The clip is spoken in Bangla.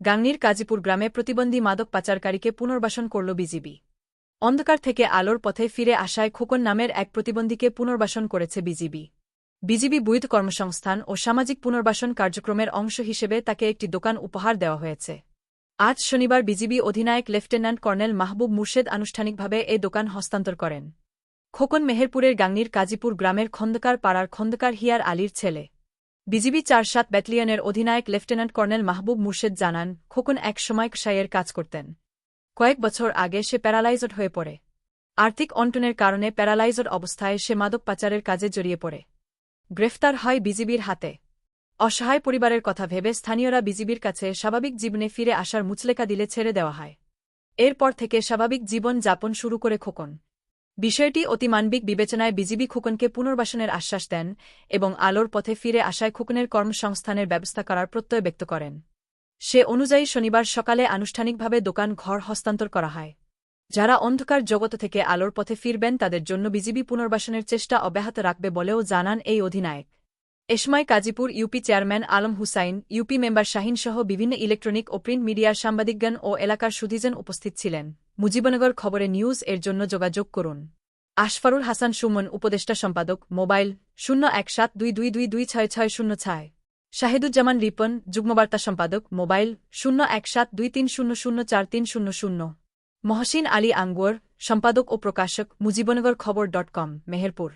গাংনীর কাজীপুর গ্রামে প্রতিবন্ধী মাদক পাচারকারীকে পুনর্বাসন করল বিজিবি। অন্ধকার থেকে আলোর পথে ফিরে আসায় খোকন নামের এক প্রতিবন্ধীকে পুনর্বাসন করেছে বিজিবি। বিজিবি বুইদ কর্মসংস্থান ও সামাজিক পুনর্বাসন কার্যক্রমের অংশ হিসেবে তাকে একটি দোকান উপহার দেওয়া হয়েছে। আজ শনিবার বিজিবি অধিনায়ক লেফটেন্যান্ট কর্নেল মাহবুব মুর্শেদ আনুষ্ঠানিকভাবে এ দোকান হস্তান্তর করেন। খোকন মেহেরপুরের গাংনীর কাজীপুর গ্রামের খন্দকার পাড়ার খন্দকার হিয়ার আলীর ছেলে। বিজিবি চার সাত ব্যাটালিয়নের অধিনায়ক লেফটেন্যান্ট কর্নেল মাহবুব মুর্শেদ জানান, খোকন এক সময় কসাইয়ের কাজ করতেন। কয়েক বছর আগে সে প্যারালাইজড হয়ে পড়ে। আর্থিক অন্টনের কারণে প্যারালাইজড অবস্থায় সে মাদক পাচারের কাজে জড়িয়ে পড়ে। গ্রেফতার হয় বিজিবির হাতে। অসহায় পরিবারের কথা ভেবে স্থানীয়রা বিজিবির কাছে স্বাভাবিক জীবনে ফিরে আসার মুচলেকা দিলে ছেড়ে দেওয়া হয়। এরপর থেকে স্বাভাবিক জীবন যাপন শুরু করে খোকন। বিষয়টি অতিমানবিক বিবেচনায় বিজিবি খুকনকে পুনর্বাসনের আশ্বাস দেন এবং আলোর পথে ফিরে আসায় খুকনের কর্মসংস্থানের ব্যবস্থা করার প্রত্যয় ব্যক্ত করেন। সে অনুযায়ী শনিবার সকালে আনুষ্ঠানিকভাবে দোকান ঘর হস্তান্তর করা হয়। যারা অন্ধকার জগত থেকে আলোর পথে ফিরবেন তাদের জন্য বিজিবি পুনর্বাসনের চেষ্টা অব্যাহত রাখবে বলেও জানান এই অধিনায়ক। এসময় Kazipur UP chairman Alam Hussain, UP member Shahin সহ বিভিন্ন ইলেকট্রনিক ও প্রিন্ট মিডিয়ার সাংবাদিকগণ ও এলাকার সুধীজন উপস্থিত ছিলেন। মুজিবনগর খবরে নিউজ এর জন্য যোগাযোগ করুন। আশফারুল হাসান সুমন, উপদেষ্টা সম্পাদক, মোবাইল শূন্য এক সাত দুই দুই দুই দুই ছয় ছয় শূন্য ছয়। শাহিদুজ্জামান রিপন, যুগ্মবার্তা সম্পাদক, মোবাইল শূন্য এক সাত দুই তিন শূন্য শূন্য চার তিন শূন্য শূন্য। মহসিন আলী আঙ্গুয়ার, সম্পাদক ও প্রকাশক, মুজিবনগর খবর ডট কম, মেহেরপুর।